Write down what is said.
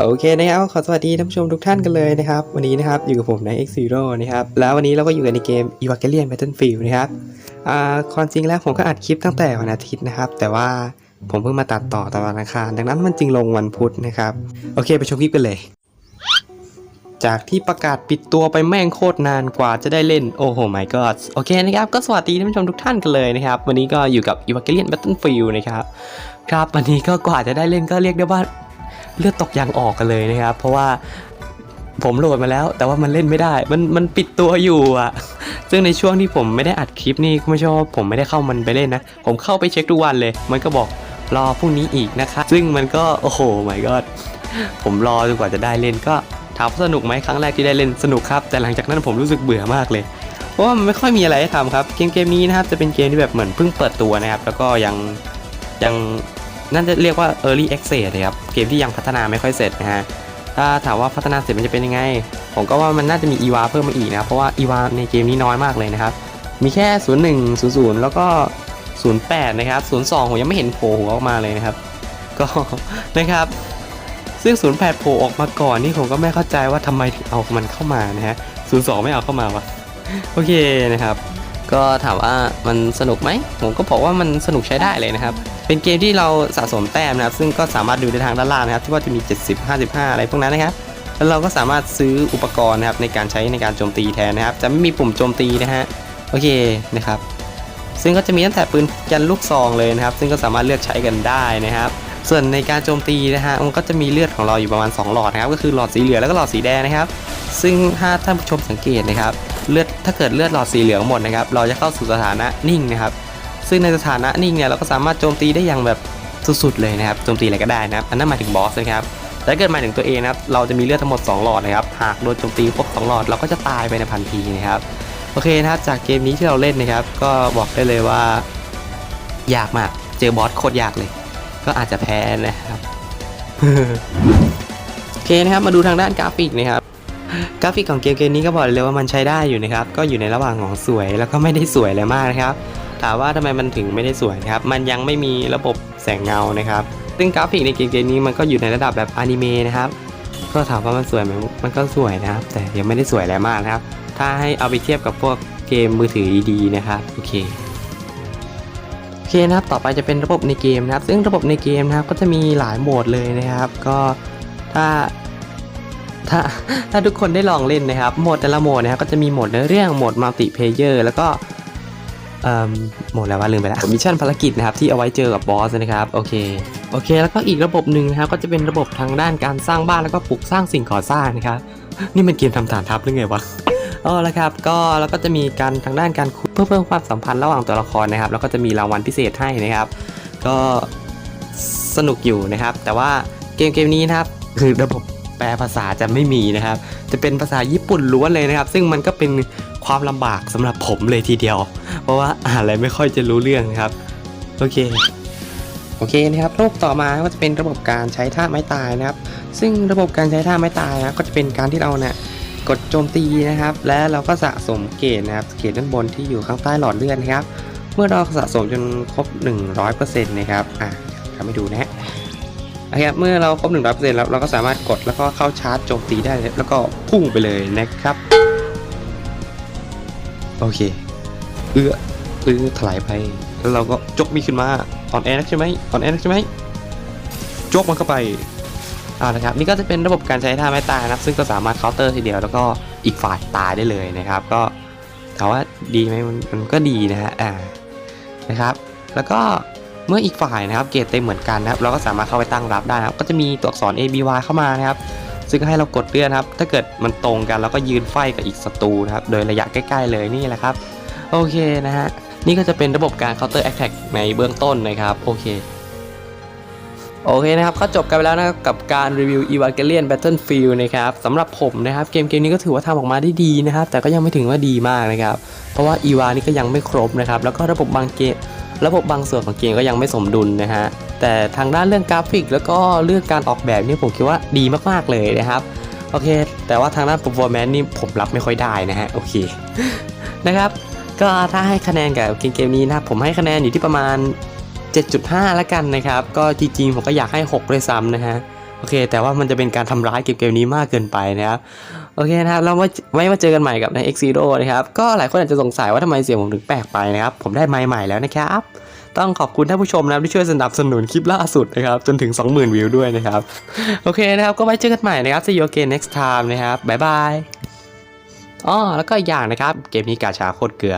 โอเคนะครับขอสวัสดีท่านผู้ชมทุกท่านกันเลยนะครับ วันนี้นะครับอยู่กับผมใน X Zero นะครับ แล้ววันนี้เราก็อยู่กันในเกม Evangelion Battlefield นะครับอ่าความจริงแล้วผมก็อัดคลิปตั้งแต่วันอาทิตย์นะครับ แต่ว่าผมเพิ่งมาตัดต่อตอนวันอังคารดังนั้นมันจึงลงวันพุธนะครับ โอเคไปชมคลิปกันเลย จากที่ประกาศปิดตัวไปแม่งโคตรนานกว่าจะได้เล่นโอ้โห my god โอเคนะครับก็สวัสดีท่านผู้ชมทุกท่านกันเลยนะครับ วันนี้ก็อยู่กับ Evangelion Battlefield นะครับครับวันนี้ก็กว่าจะได้เล่นก็เรียกได้ว่า เลือดตกยางออกกันเลยนะครับ เพราะว่าผมโหลดมาแล้ว แต่ว่ามันเล่นไม่ได้ มันมันปิดตัวอยู่อะ ซึ่งในช่วงที่ผมไม่ได้อัดคลิปนี่ก็ไม่ใช่ว่าผมไม่ได้เข้ามันไปเล่นนะ ผมเข้าไปเช็คทุกวันเลย มันก็บอกรอพรุ่งนี้อีกนะคะ ซึ่งมันก็โอ้โห my god ผมรอจนกว่าจะได้เล่นก็ถามสนุกไหมครั้งแรกที่ได้เล่นสนุกครับ แต่หลังจากนั้นผมรู้สึกเบื่อมากเลย เพราะว่ามันไม่ค่อยมีอะไรให้ทำครับ เกมเกมนี้นะครับจะเป็นเกมที่แบบเหมือนเพิ่งเปิดตัวนะครับ แล้วก็ยังยัง นั่นจะเรียกว่า early access เลยครับ เกมที่ยังพัฒนาไม่ค่อยเสร็จนะฮะ ถ้าถามว่าพัฒนาเสร็จมันจะเป็นยังไง ผมก็ว่ามันน่าจะมี EVA เพิ่มมาอีกนะ เพราะว่า EVA ในเกมนี้น้อยมากเลยนะครับ มีแค่ 01 00 แล้วก็ 08 นะครับ 02 ผมยังไม่เห็นโผล่หัวออกมาเลยนะครับ ก็นะครับ ซึ่ง 08 โผล่ออกมาก่อนนี่ผมก็ไม่เข้าใจว่าทำไมถึงเอามันเข้ามานะฮะ 02 ไม่เอาเข้ามาวะ โอเคนะครับ ก็ถามว่ามันสนุกไหม ผมก็บอกว่ามันสนุกใช้ได้เลยนะครับ เป็นเกมที่เราสะสมแต้มนะครับ ซึ่งก็สามารถดูได้ทางด้านล่างนะครับ ที่ว่าจะมี 70 55 อะไรพวกนั้นนะครับ แล้วเราก็สามารถซื้ออุปกรณ์นะครับในการใช้ในการโจมตีแทนนะครับ จะไม่มีปุ่มโจมตีนะฮะ โอเคนะครับ ซึ่งก็จะมีตั้งแต่ปืนยันลูกซองเลยนะครับ ซึ่งก็สามารถเลือกใช้กันได้นะครับ ส่วนในการโจมตีนะฮะ มันก็จะมีเลือดของเราอยู่ประมาณ 2 หลอดนะครับ ก็คือหลอดสีเหลืองแล้วก็หลอดสีแดงนะครับ ซึ่งถ้าท่านผู้ชมสังเกตนะครับ เลือดถ้าเกิดเลือดหลอดสีเหลืองหมดนะครับ เราจะเข้าสู่สถานะนิ่งนะครับ ซึ่งในสถานะนิ่งเนี่ยเราก็สามารถโจมตีได้อย่างแบบสุดๆเลยนะครับโจมตีอะไรก็ได้นะครับอันนั้นหมายถึงบอสนะครับแต่เกิดหมายถึงตัวเองนะครับเราจะมีเลือดทั้งหมด 2 หลอดนะครับหากโดนโจมตีครบ2หลอดเราก็จะตายไปในพันทีนะครับโอเคนะครับจากเกมนี้ที่เราเล่นนะครับ ก็บอกได้เลยว่ายากมากเจอบอสโคตรยากเลย ก็อาจจะแพ้นะครับโอเคนะครับมาดูทางด้านกราฟิกนะครับกราฟิกของเกมเกมนี้ก็บอกเลยว่ามันใช้ได้อยู่นะครับ ก็อยู่ในระหว่างของสวยแล้วก็ไม่ได้สวยอะไรมากนะครับ ถามว่าทำไมมันถึงไม่ได้สวยนะครับ มันยังไม่มีระบบแสงเงานะครับ ซึ่งกราฟิกในเกมนี้มันก็อยู่ในระดับแบบอนิเมะนะครับ ก็ถามว่ามันสวยไหมมันก็สวยนะครับ แต่ยังไม่ได้สวยอะไรมากนะครับ ถ้าให้เอาไปเทียบกับพวกเกมมือถือดีๆนะครับ โอเคโอเคนะครับ ต่อไปจะเป็นระบบในเกมนะครับ ซึ่งระบบในเกมนะครับ ก็จะมีหลายโหมดเลยนะครับ ก็ถ้าถ้าถ้าทุกคนได้ลองเล่นนะครับ โหมดแต่ละโหมดนะครับก็จะมีโหมดเนื้อเรื่องโหมดมัลติเพเยอร์แล้วก็ หมดอะไรวะลืมไปแล้วมิชชั่นภารกิจนะครับที่เอาไว้เจอกับบอสนะครับโอเคโอเค แล้วก็อีกระบบหนึ่งนะครับก็จะเป็นระบบทางด้านการสร้างบ้านแล้วก็ปลูกสร้างสิ่งก่อสร้างนะครับนี่มันเกมทำฐานทัพหรือไงวะอ๋อแล้วครับก็แล้วก็จะมีการทางด้านการคุยเพื่อเพิ่มความสัมพันธ์ระหว่างตัวละครนะครับ แล้วก็จะมีรางวัลพิเศษให้นะครับ ก็สนุกอยู่นะครับ แต่ว่าเกมเกมนี้นะครับคือระบบแปลภาษาจะไม่มีนะครับ จะเป็นภาษาญี่ปุ่นล้วนเลยนะครับ ซึ่งมันก็เป็น ความลำบากสำหรับผมเลยทีเดียว เพราะว่าอ่านอะไรไม่ค่อยจะรู้เรื่องนะครับ โอเคโอเคนะครับระบบต่อมาก็จะเป็นระบบการใช้ท่าไม้ตายนะครับ ซึ่งระบบการใช้ท่าไม้ตายนะก็จะเป็นการที่เราเนี่ยกดโจมตีนะครับ และเราก็สะสมเกรดนะครับเกรดด้านบนที่อยู่ข้างใต้หลอดเลือดนะครับ เมื่อเราสะสมจนครบ 100%นะครับอะทำให้ดูนะฮะโอเครับเมื่อเราครบ 100%แล้วเราก็สามารถกดแล้วก็เข้าชาร์จโจมตีได้แล้วก็พุ่งไปเลยนะครับ โอเค เอื้อเอื้อถลายไป แล้วเราก็จกมีขึ้นมาอ่อนแอนักใช่ไหมอ่อนแอนักใช่ไหมจกมันเข้าไปเอานะครับนี่ก็จะเป็นระบบการใช้ท่าไม้ตายนะครับ ซึ่งก็สามารถเคาน์เตอร์ทีเดียวแล้วก็อีกฝ่ายตายได้เลยนะครับ ก็ถามว่าดีไหมมันมันก็ดีนะฮะอ่านะครับ แล้วก็เมื่ออีกฝ่ายนะครับ เกรดเต็มเหมือนกันนะครับ เราก็สามารถเข้าไปตั้งรับได้นะครับ ก็จะมีตัวอักษร A B Y เข้ามานะครับ ซึ่งให้เรากดเลื่อนครับ ถ้าเกิดมันตรงกันเราก็ยืนไฟกับอีกศัตรูนะครับ โดยระยะใกล้ ๆ เลยนี่แหละครับ โอเคนะฮะ นี่ก็จะเป็นระบบการ counter attack ในเบื้องต้นนะครับ โอเค โอเคนะครับ ก็จบกันไปแล้วนะครับกับการรีวิว Evangelion Battlefield นะครับสำหรับผมนะครับ เกมเกมนี้ก็ถือว่าทำออกมาได้ดีนะครับ แต่ก็ยังไม่ถึงว่าดีมากนะครับ เพราะว่า EVA นี่ก็ยังไม่ครบนะครับ แล้วก็ระบบบางเกม ระบบบางส่วนของเกมก็ยังไม่สมดุลนะฮะ แต่ทางด้านเรื่องกราฟิก แล้วก็เรื่องการออกแบบนี่ผมคิดว่าดีมากๆเลยนะครับโอเค แต่ว่าทางด้าน performance นี่ผมรับไม่ค่อยได้นะฮะโอเคนะครับก็ถ้าให้คะแนนกับเกมเกมนี้นะครับผมให้คะแนนอยู่ที่ประมาณ 7.5 แล้วกันนะครับ ก็จริงๆผมก็อยากให้ 6 ด้วยซ้ำนะฮะโอเค แต่ว่ามันจะเป็นการทำร้ายเกมเกมนี้มากเกินไปนะครับโอเคนะครับเราไว้ไว้มาเจอกันใหม่กับใน X Zero นะครับ ก็หลายคนอาจจะสงสัยว่าทำไมเสียงผมถึงแปลกไปนะครับ ผมได้ไมค์ใหม่แล้วนะครับ ต้องขอบคุณท่านผู้ชมนะครับที่ช่วยสนับสนุนคลิปล่าสุดนะครับจนถึง 20,000 วิวด้วยนะครับ โอเคนะครับ ก็ไว้เจอกันใหม่นะครับ see you again next time นะครับบ๊ายบายอ๋อแล้วก็อีกอย่างนะครับ เกมนี้กาชาโคตรเกลือ